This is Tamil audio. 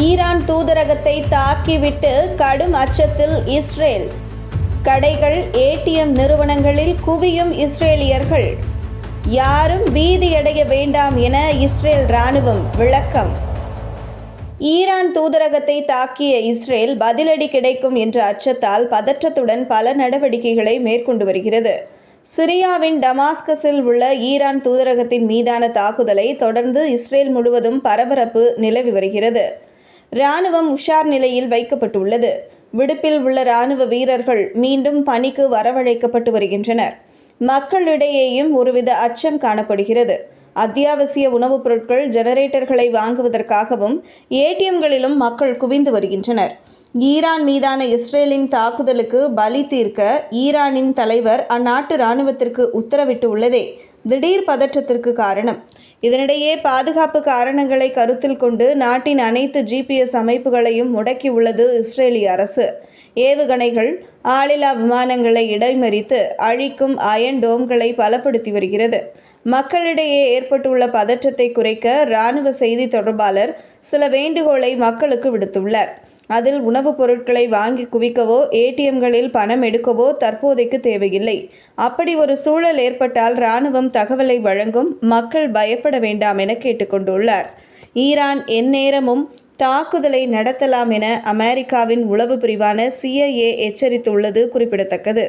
ஈரான் தூதரகத்தை தாக்கிவிட்டு கடும் அச்சத்தில் இஸ்ரேல். கடைகள் ஏடிஎம் நிறுவனங்களில் குவியும் இஸ்ரேலியர்கள். யாரும் பீதியடைய வேண்டாம் என இஸ்ரேல் ராணுவம் விளக்கம். ஈரான் தூதரகத்தை தாக்கிய இஸ்ரேல் பதிலடி கிடைக்கும் என்ற அச்சத்தால் பதற்றத்துடன் பல நடவடிக்கைகளை மேற்கொண்டு வருகிறது. சிரியாவின் டமாஸ்கஸில் உள்ள ஈரான் தூதரகத்தின் மீதான தாக்குதலை தொடர்ந்து இஸ்ரேல் முழுவதும் பரபரப்பு நிலவி வருகிறது. ராணுவம் உஷார் நிலையில் வைக்கப்பட்டுள்ளது. விடுப்பில் உள்ள ராணுவ வீரர்கள் மீண்டும் பணிக்கு வரவழைக்கப்பட்டு வருகின்றனர். மக்களிடையேயும் ஒருவித அச்சம் காணப்படுகிறது. அத்தியாவசிய உணவுப் பொருட்கள் ஜெனரேட்டர்களை வாங்குவதற்காகவும் ஏடிஎம்களிலும் மக்கள் குவிந்து வருகின்றனர். ஈரான் மீதான இஸ்ரேலின் தாக்குதலுக்கு பலி தீர்க்க ஈரானின் தலைவர் அந்நாட்டு இராணுவத்திற்கு உத்தரவிட்டு உள்ளதே திடீர் பதற்றத்திற்கு காரணம். இதனிடையே பாதுகாப்பு காரணங்களை கருத்தில் கொண்டு நாட்டின் அனைத்து ஜிபிஎஸ் அமைப்புகளையும் முடக்கியுள்ளது இஸ்ரேலிய அரசு. ஏவுகணைகள் ஆளில்லா விமானங்களை இடைமறித்து அழிக்கும் அயன் டோம்களை பலப்படுத்தி வருகிறது. மக்களிடையே ஏற்பட்டுள்ள பதற்றத்தை குறைக்க இராணுவ செய்தி தொடர்பாளர் சில வேண்டுகோளை மக்களுக்கு விடுத்துள்ளார். அதில் உணவுப் பொருட்களை வாங்கி குவிக்கவோ ஏடிஎம்களில் பணம் எடுக்கவோ தற்போதைக்கு தேவையில்லை. அப்படி ஒரு சூழல் ஏற்பட்டால் இராணுவம் தகவலை வழங்கும் மக்கள் பயப்பட வேண்டாம் என கேட்டுக்கொண்டுள்ளார். ஈரான் எந்நேரமும் தாக்குதலை நடத்தலாம் என அமெரிக்காவின் உளவு பிரிவான சிஐஏ எச்சரித்துள்ளது குறிப்பிடத்தக்கது.